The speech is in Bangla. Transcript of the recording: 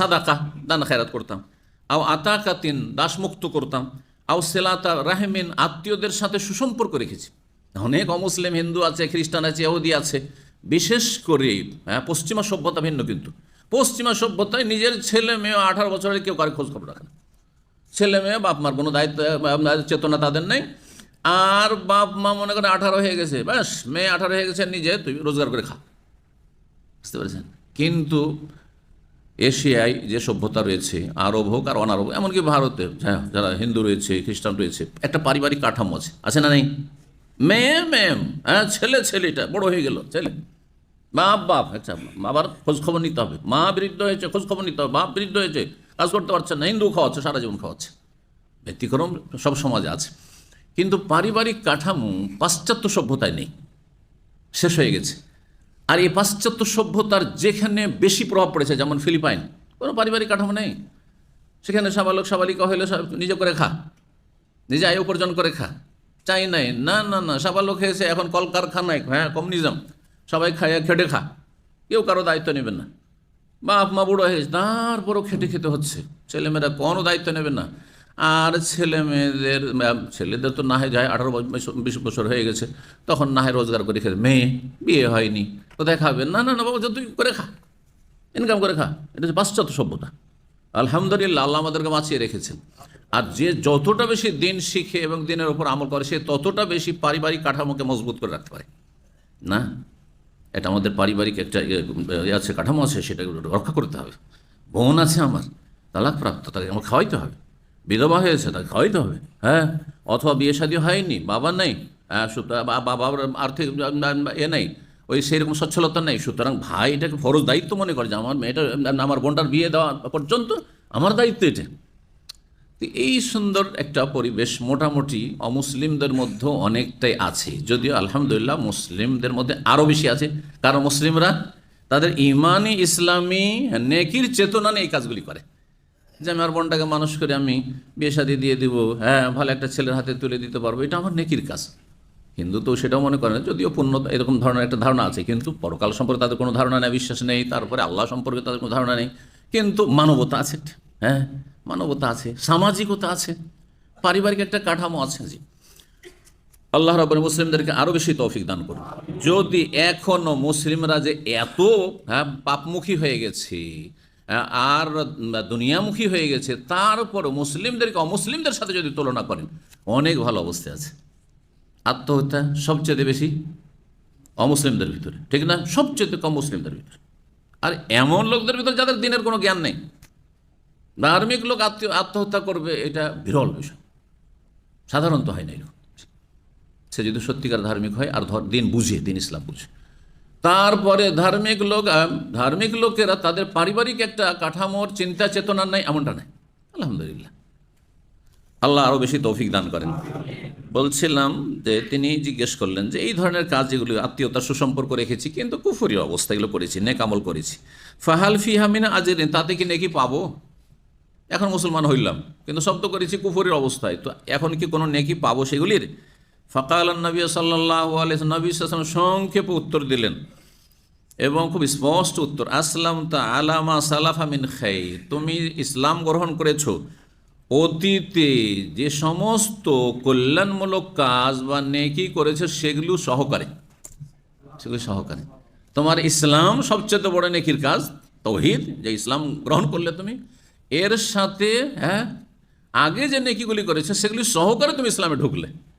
সাদাকা, দান খায়রাত করতাম। আও আতাকাতিন, দাসমুক্ত করতাম। আও সেলাতা রাহেমিন, আত্মীয়দের সাথে সুসম্পর্ক রেখেছি। অনেক অমুসলিম হিন্দু আছে, খ্রিস্টান আছে, ইহুদি আছে। বিশেষ করে হ্যাঁ পশ্চিমা সভ্যতা ভিন্ন কিন্তু। পশ্চিমা সভ্যতায় নিজের ছেলে মেয়ে আঠারো বছরের কেউ কারও খোঁজ খবর রাখে না। ছেলে মেয়ে, বাপ মার কোনো দায়িত্ব চেতনা তাদের নেই। আর বাপ মা মনে করে আঠারো হয়ে গেছে, ব্যাস, মেয়ে আঠারো হয়ে গেছে, নিজে তুই রোজগার করে খা। বুঝতে পেরেছেন? কিন্তু এশিয়ায় যে সভ্যতা রয়েছে, আরব হোক আর অনারব, এমনকি ভারতে হ্যাঁ যারা হিন্দু রয়েছে, খ্রিস্টান রয়েছে, একটা পারিবারিক কাঠামো আছে আছে না নেই? মেয়ে, মেম হ্যাঁ ছেলে, ছেলেটা, বড় হয়ে গেল, ছেলে। বাপ বাপ আচ্ছা বাবার খোঁজখবর নিতে হবে। মা বৃদ্ধ হয়েছে, খোঁজখবর নিতে হবে, বাপ বৃদ্ধ হয়েছে, কাজ করতে পারছে না, হিন্দু খাওয়াচ্ছে, সারা জীবন খাওয়াচ্ছে। ব্যতিক্রম সব সমাজে আছে। কিন্তু পারিবারিক কাঠামো পাশ্চাত্য সভ্যতায় নেই, শেষ হয়ে গেছে। আর এই পাশ্চাত্য সভ্যতার যেখানে বেশি প্রভাব পড়েছে, যেমন ফিলিপাইন, কোনো পারিবারিক কাঠামো নেই। সেখানে সাবালক সাবালিকা হইলে নিজে করে খা, নিজে আয় উপার্জন করে খা। চাই নাই, না না না, সাবালক হয়েছে এখন কলকারখানায় হ্যাঁ কমিউনিজম। সবাই খায় খেটে খা, কেউ কারও দায়িত্ব নেবেন না। বাপ মা বুড়ো হয়েছে তারপরও খেটে খেতে হচ্ছে। ছেলেমেয়েরা কোনো দায়িত্ব নেবে না। আর ছেলে মেয়েদের ছেলেদের তো না হয় যায়, আঠারো বছর, বিশ বছর হয়ে গেছে, তখন না হয় রোজগার করে খেতে। মেয়ে, বিয়ে হয়নি। কোথায় খাবে না না না বাবা তুই করে খা। ইনকাম করে খা। এটা হচ্ছে পাশ্চাত্য সভ্যতা। আলহামদুলিল্লাহ আল্লাহ আমাদেরকে বাঁচিয়ে রেখেছেন। আর যে যতটা বেশি দিন শিখে এবং দিনের ওপর আমল করে সে ততটা বেশি পারিবারিক কাঠামোকে মজবুত করে রাখতে পারে। না এটা আমাদের পারিবারিক একটা ইয়ে, ইয়ে আছে কাঠামো আছে সেটা রক্ষা করতে হবে। বোন আছে আমার তালাক প্রাপ্ত তাকে আমার খাওয়াইতে হবে। বিধবা হয়েছে তাকে খাওয়াইতে হবে। হ্যাঁ অথবা বিয়ে শাদী হয়নি বাবা নেই। হ্যাঁ, বাবার আর্থিক এ নেই। ওই সেরকম সচ্ছলতা নেই। সুতরাং ভাই এটাকে ফরজ দায়িত্ব মনে করে যে আমার মেয়েটা আমার বোনটার বিয়ে দেওয়া পর্যন্ত আমার দায়িত্ব এটা। তো এই সুন্দর একটা পরিবেশ মোটামুটি অমুসলিমদের মধ্যে অনেকটাই আছে। যদিও আলহামদুলিল্লাহ মুসলিমদের মধ্যে আরও বেশি আছে। কারণ মুসলিমরা তাদের ইমানি, ইসলামী নেকির চেতনা নিয়ে এই কাজগুলি করে। যে আমি আমার বোনটাকে মানুষ করে আমি বিয়ে শাদি দিয়ে দিব হ্যাঁ ভালো একটা ছেলের হাতে তুলে দিতে পারব, এটা আমার নেকির কাজ। হিন্দু তো সেটাও মনে করে না যদিও পূর্ণ এরকম ধরনের একটা ধারণা আছে কিন্তু পরকাল সম্পর্কে তাদের কোনো ধারণা নেই বিশ্বাস নেই তারপরে আল্লাহ সম্পর্কে তাদের কোনো ধারণা নেই কিন্তু মানবতা আছে হ্যাঁ? মানবতা আছে সামাজিকতা আছে পারিবারিক একটা কাঠামো আছে জি। আল্লাহ রব্বুল মুসলিমদেরকে আরও বেশি তৌফিক দান করুন। যদি এখনও মুসলিমরা যে এত হ্যাঁ পাপমুখী হয়ে গেছে হ্যাঁ, আর দুনিয়ামুখী হয়ে গেছে তারপর মুসলিমদেরকে অমুসলিমদের সাথে যদি তুলনা করেন অনেক ভালো অবস্থায় আছে। আত্মহত্যা সবচেয়ে বেশি অমুসলিমদের ভিতরে, ঠিক না? সবচেয়ে কম মুসলিমদের ভিতরে। আর এমন লোকদের ভিতরে যাদের দিনের কোনো জ্ঞান নেই। ধার্মিক লোক আত্মীয়, আত্মহত্যা করবে, এটা বিরল বিষয়। সাধারণত হয় না এরকম। সে যদি সত্যিকার ধার্মিক হয়, আর ধর- দিন বুঝে, দিন ইসলাম বুঝে। তারপরে ধার্মিক লোক ধার্মিক লোকেরা তাদের পারিবারিক একটা কাঠামোর চিন্তা চেতনা নাই, এমনটা নাই। আলহামদুলিল্লাহ। আল্লাহ আরও বেশি তৌফিক দান করেন। বলছিলাম যে তিনি জিজ্ঞেস করলেন যে এই ধরনের কাজ যেগুলো আত্মীয়তার সুসম্পর্ক রেখেছি, কিন্তু কুফুরি অবস্থা এগুলো করেছি নেকামল করেছি। ফাহাল ফিহামিনা আজের তাতে কি নেকি পাবো? এখন মুসলমান হইলাম, কিন্তু শব্দ করেছি কুফুরির অবস্থায়, তো এখন কি কোনো নেকি পাবো সেগুলির? ফকাল নবী সাল্লাহ আলিয়া নবী সাল্লাম সংক্ষেপে উত্তর দিলেন এবং খুব স্পষ্ট উত্তর আসলাম তা আলামা সালাফা মিন খাই তুমি ইসলাম গ্রহণ করেছ অতীতে যে সমস্ত কল্যাণমূলক কাজ বা নেকি করেছে, সেগুলো সহকারে। সেগুলো সহকারে। তোমার ইসলাম সবচেয়ে বড় নেকির কাজ, তহিদ, যে ইসলাম গ্রহণ করলে তুমি। এর সাথে হ্যাঁ আগে যে নেকিগুলি করেছে, সেগুলি সহকারে তুমি ইসলামে ঢুকলে।